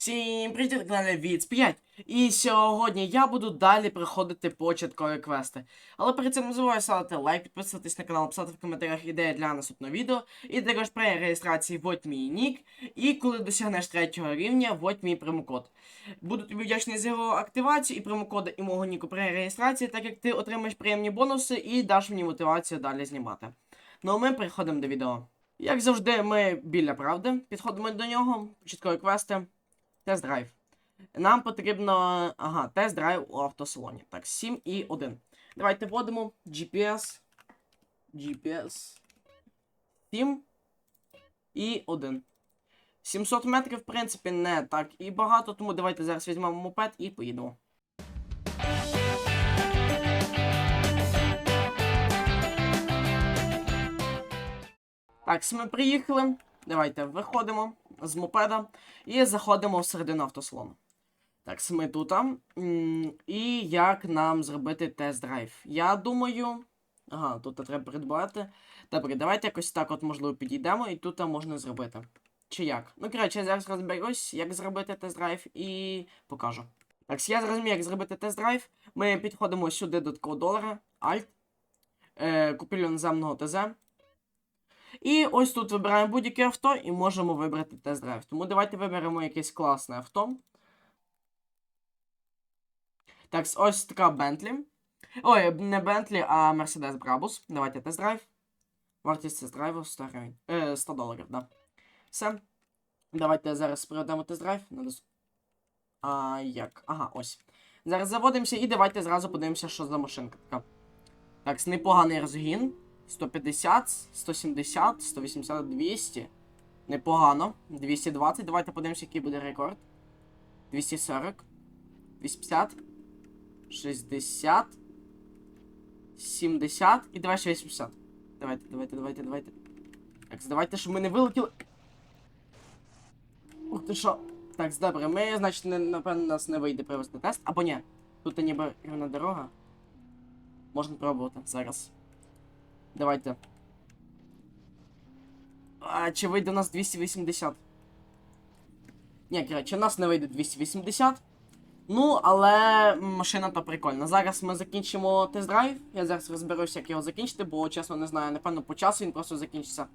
Всім привіт, на каналі Віц 5. І сьогодні я буду далі проходити початкові квести. Але перед цим не забувай ставити лайк, підписуватись на канал, писати в коментарях ідеї для наступного відео. І також при реєстрації вводь мій нік. І коли досягнеш третього рівня, вводь мій промокод. Буду тобі вдячний за його активацію і промокоди і мого ніку при реєстрації, так як ти отримаєш приємні бонуси і даш мені мотивацію далі знімати. Ну а ми переходимо до відео. Як завжди, ми біля правди підходимо до нього, початкові квести. Тест-драйв. Нам потрібно. Ага, тест-драйв у автосалоні. Так, 7 і 1. Давайте вводимо GPS. GPS. 7 і 1. 700 метрів, в принципі, не так і багато, тому давайте зараз візьмемо мопед і поїдемо. Так, ми приїхали. Давайте виходимо з мопеда і заходимо всередину автосалону. Так, ми тут. І як нам зробити тест-драйв? Я думаю. Ага, тут треба придбати. Добре, давайте якось так от, можливо, підійдемо і тут можна зробити. Чи як? Ну, коротше, я зараз розберусь, як зробити тест-драйв і покажу. Так, я зрозумів, як зробити тест-драйв. Ми підходимо сюди до такого долара, Alt, е, купівлю наземного ТЗ. І ось тут вибираємо будь-яке авто і можемо вибрати тест-драйв. Тому давайте виберемо якесь класне авто. Так, ось така Bentley. Ой, не Bentley, а Mercedes Brabus. Давайте тест-драйв. Вартість тест-драйву 100 гривень. Е, 100 доларів, да. Все. Давайте зараз проведемо тест-драйв. А, як? Ага, ось. Зараз заводимося і давайте зразу подивимося, що за машинка така. Так, непоганий розгін. 150, 170, 180, 200. Непогано. 220. Давайте подивимося, який буде рекорд. 240. 250. 60. 70. І давай ще 80. Давайте, давайте, давайте, давайте. Так, давайте, щоб ми не вилетіли. Ух ти що. Так, добре, ми, значить, напевно, нас не вийде провести тест. Або ні. Тут ніби рівна дорога. Можна пробувати зараз. Давайте. А, чи вийде у нас 280? Ні, коротше, у нас не вийде 280. Ну, але машина то прикольна. Зараз ми закінчимо тест-драйв. Я зараз розберуся, як його закінчити, бо чесно не знаю, напевно, по часу він просто закінчиться.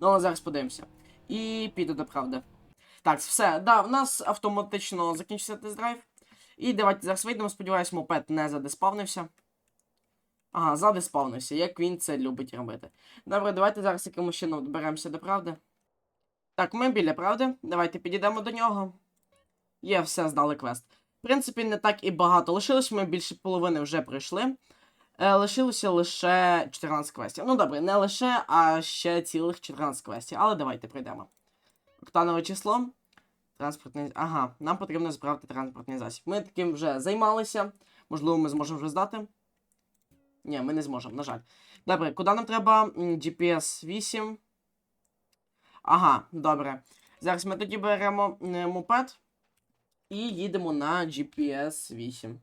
Ну, але зараз подивимося. І піду до правди. Так, все, да, в нас автоматично закінчиться тест-драйв. І давайте зараз вийдемо. Сподіваюсь, мопед не задеспавнився. Ага, задеспавнився, як він це любить робити. Добре, давайте зараз якимось чином доберемося до правди. Так, ми біля правди. Давайте підійдемо до нього. Є, все, здали квест. В принципі, не так і багато. Лишилось ми більше половини вже пройшли. Е, лишилося лише 14 квестів. Ну добре, не лише, а ще цілих 14 квестів. Але давайте пройдемо. Октанове число. Транспортний. Ага, нам потрібно збирати транспортний засіб. Ми таким вже займалися. Можливо, ми зможемо вже здати. Ні, ми не зможемо, на жаль. Добре, куди нам треба? GPS 8. Ага, добре. Зараз ми тоді беремо мопед і їдемо на GPS 8.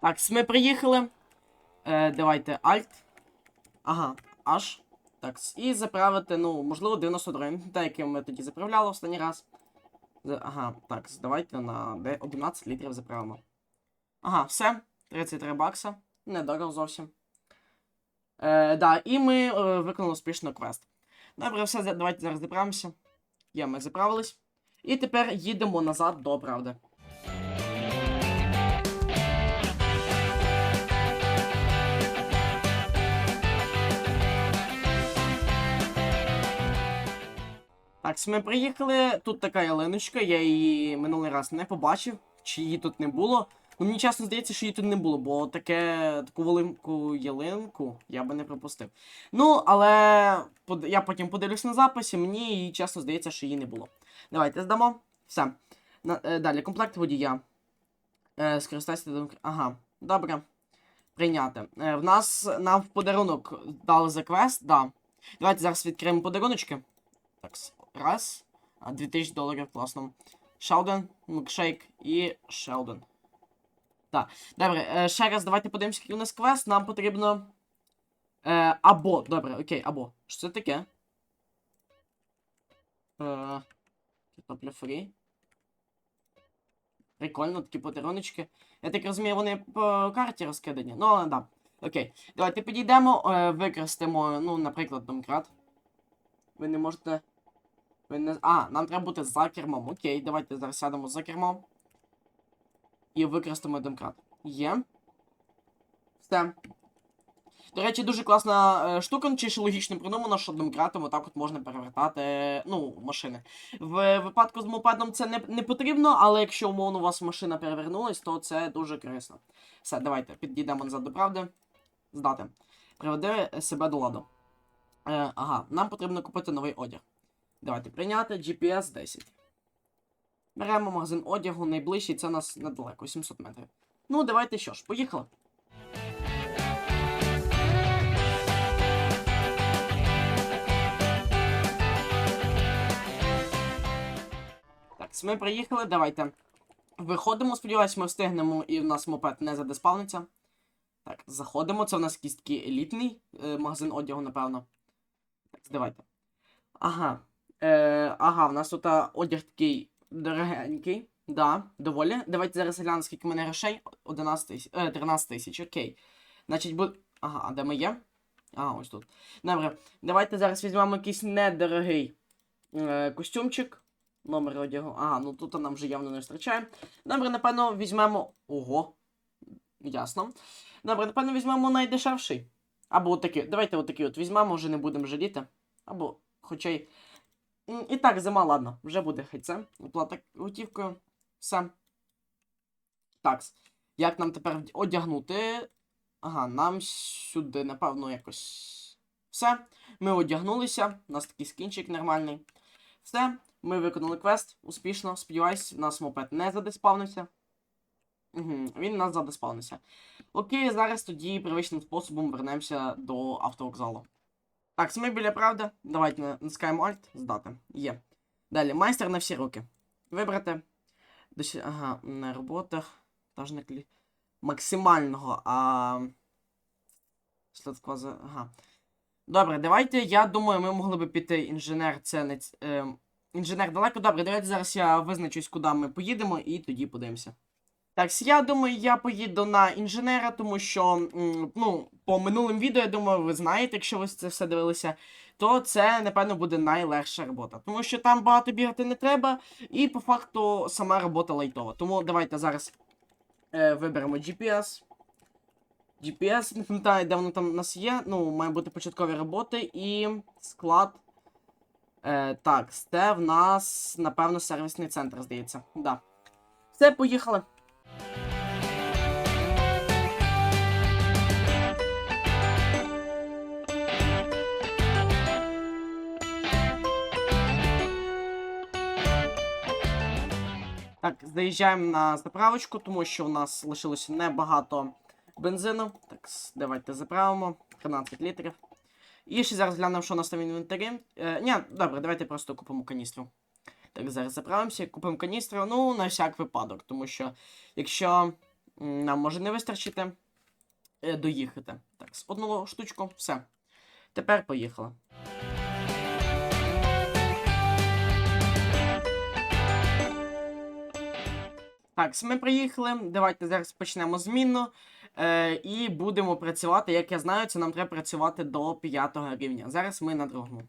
Так, ми приїхали. Е, давайте Alt. Ага, H. Так, і заправити, ну, можливо, 92 те, яким ми тоді заправляли останній раз. Ага, так, давайте на 11 літрів заправимо. Ага, все. 33 бакса. Недорого зовсім. Е, да, і ми е, виконали успішно квест. Добре, все, давайте зараз заправимося. Є, ми заправились. І тепер їдемо назад до правди. Так, ми приїхали. Тут така ялиночка, я її минулий раз не побачив, чи її тут не було. Ну, мені чесно здається, що її тут не було, бо таке таку велику ялинку я би не пропустив. Ну, але под- я потім подивлюсь на записі, мені її чесно здається, що її не було. Давайте здамо. Все. На, е, далі, комплект водія. Е, скористайся думки. Ага, добре. Прийняти. Е, в нас нам в подарунок дали за квест, да. Давайте зараз відкриємо подаруночки. Так, с- раз. А, 2000 доларів класно. Шелдон, милкшейк і Шелдон. Так. Добре, е, ще раз давайте подивимося, який у нас квест. Нам потрібно. Е, або, добре, окей, або. Що це таке? Е, Картопля фрі. Прикольно, такі подаруночки. Я так розумію, вони по карті розкидані. Ну, але да. Окей. Давайте підійдемо, е, використаємо, ну, наприклад, домкрат. Ви не можете. Ви не... А, нам треба бути за кермом. Окей, давайте зараз сядемо за кермом. І використаємо домкрат. Є. Все. До речі, дуже класна е, штука, ну, чи ж логічно придумано, що домкратом отак от можна перевертати ну, машини. В випадку з мопедом це не, не потрібно, але якщо умовно у вас машина перевернулась, то це дуже корисно. Все, давайте підійдемо назад до правди. Здати. Приведи себе до ладу. Е, ага, нам потрібно купити новий одяг. Давайте прийняти GPS 10. Беремо магазин одягу найближчий, це у нас недалеко, 700 метрів. Ну, давайте що ж, поїхали. Так, ми приїхали, давайте. Виходимо, сподіваюсь, ми встигнемо і в нас мопед не задеспавниться. Так, заходимо. Це у нас такий елітний е, магазин одягу, напевно. Так, давайте. Ага. Е, ага, в нас тут одяг такий дорогенький. Да, доволі. Давайте зараз глянемо, скільки в мене грошей. 11 тисяч. Е, 13 тисяч, окей. Значить, буде. Ага, а де ми є? Ага, ось тут. Добре. Давайте зараз візьмемо якийсь недорогий е, костюмчик. Номер одягу. Ага, ну тут нам вже явно не вистачає. Добре, напевно, візьмемо. Ого. Ясно. Добре, напевно, візьмемо найдешевший. Або отакий. Давайте отакий от візьмемо, вже не будемо жаліти. Або, хоча й. І так, зима, ладно, вже буде хай це. Оплата готівкою. Все. Такс. Як нам тепер одягнути? Ага, нам сюди, напевно, якось. Все. Ми одягнулися. У нас такий скінчик нормальний. Все. Ми виконали квест успішно. Сподіваюсь, нас мопед не задеспавнився. Угу, він нас задеспавнився. Окей, зараз тоді привичним способом вернемося до автовокзалу. Так, ми біля правди. Давайте натискаємо Alt, здати. Є. Далі, майстер на всі руки. Вибрати. Ага, на роботах. Та ж не клі... Максимального, а. Слідква Ага. Добре, давайте. Я думаю, ми могли би піти інженер. Це не. Е... Інженер далеко. Добре, давайте зараз я визначусь, куди ми поїдемо, і тоді подивимося. Так, я думаю, я поїду на інженера, тому що, ну, по минулим відео, я думаю, ви знаєте, якщо ви це все дивилися, то це, напевно, буде найлегша робота. Тому що там багато бігати не треба, і по факту сама робота лайтова. Тому давайте зараз е, виберемо GPS. GPS, не пам'ятаю, де воно там у нас є. Ну, має бути початкові роботи і склад. Е, так, це в нас, напевно, сервісний центр, здається. Да. Все, поїхали. Так, заїжджаємо на заправочку, тому що у нас лишилося небагато бензину. Так, давайте заправимо. 13 літрів. І ще зараз глянемо, що у нас там в інвентарі. Е, ні, добре, давайте просто купимо каністру. Так, зараз заправимося, купимо каністру, ну, на всяк випадок, тому що якщо нам може не вистачити е, доїхати. Так, з одного штучку, все. Тепер поїхали. Так, ми приїхали. Давайте зараз почнемо змінну. Е, і будемо працювати. Як я знаю, це нам треба працювати до 5 рівня. Зараз ми на другому.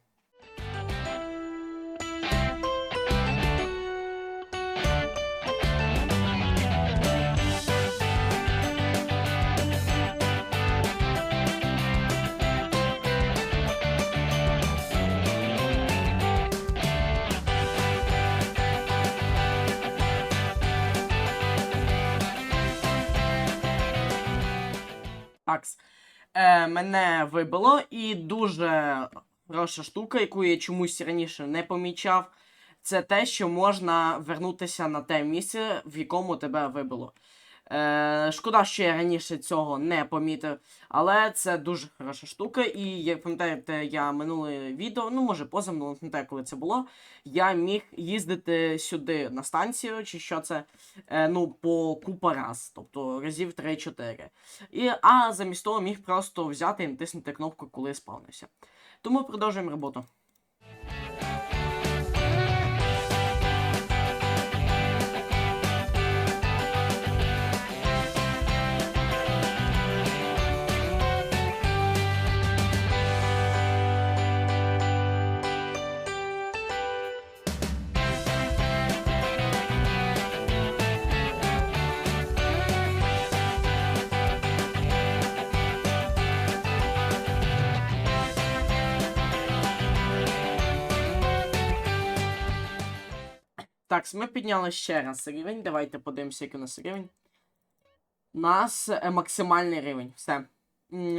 Такс. Е, мене вибило, і дуже хороша штука, яку я чомусь раніше не помічав, це те, що можна вернутися на те місце, в якому тебе вибило. Е, шкода, що я раніше цього не помітив, але це дуже хороша штука. І як пам'ятаєте, я минуле відео, ну може позаминуле, не пам'ятаю, коли це було. Я міг їздити сюди на станцію, чи що це, е, ну, по купа раз, тобто разів 3-4. І, а замість того міг просто взяти і натиснути кнопку, коли спавнився. Тому продовжуємо роботу. Так, ми підняли ще раз рівень. Давайте подивимося, який у нас рівень. У нас е, максимальний рівень. Все.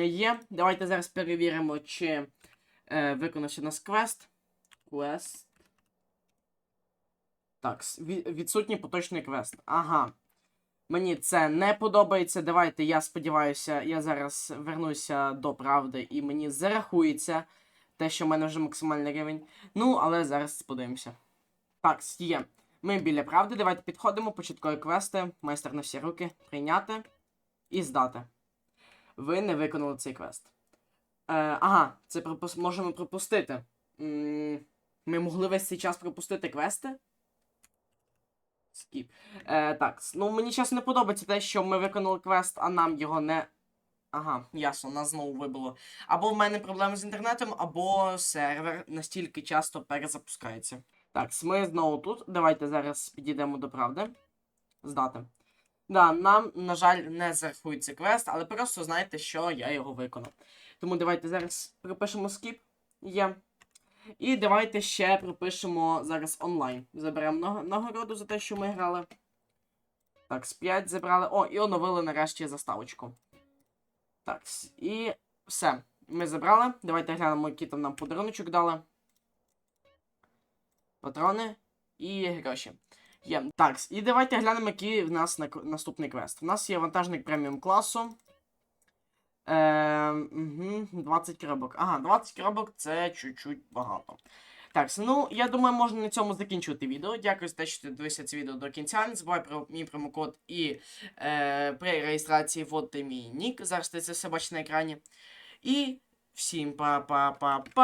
Є. Давайте зараз перевіримо, чи е, виконався нас квест. Квест. Так, відсутній поточний квест. Ага. Мені це не подобається. Давайте, я сподіваюся, я зараз вернуся до правди і мені зарахується те, що в мене вже максимальний рівень. Ну, але зараз подивимося. Так, є. Ми біля правди. Давайте підходимо. Початкові квести. Майстер на всі руки. Прийняти і здати. Ви не виконали цей квест. Е, ага, це пропус... можемо пропустити. Ми могли весь цей час пропустити квести. Скіп. Е, так, ну мені чесно не подобається те, що ми виконали квест, а нам його не. Ага, ясно, нас знову вибило. Або в мене проблеми з інтернетом, або сервер настільки часто перезапускається. Так, ми знову тут. Давайте зараз підійдемо до правди. Здати. Да, нам, на жаль, не зарахується квест, але просто знайте, що я його виконав. Тому давайте зараз пропишемо скіп. Є. І давайте ще пропишемо зараз онлайн. Заберемо нагороду за те, що ми грали. Так, з 5 забрали. О, і оновили нарешті заставочку. Так, і все. Ми забрали. Давайте глянемо, які там нам подаруночок дали. Патрони і гроші. Є. Так, і давайте глянемо, який в нас на- наступний квест. У нас є вантажник преміум класу. Е, угу, 20 коробок. Ага, 20 коробок це чуть-чуть багато. Так, ну я думаю, можна на цьому закінчувати відео. Дякую за те, що ти дивився це відео до кінця. Не забувай про мій промокод і е, при реєстрації вводити мій нік. Зараз ти це все бачите на екрані. І всім па-па-па-па!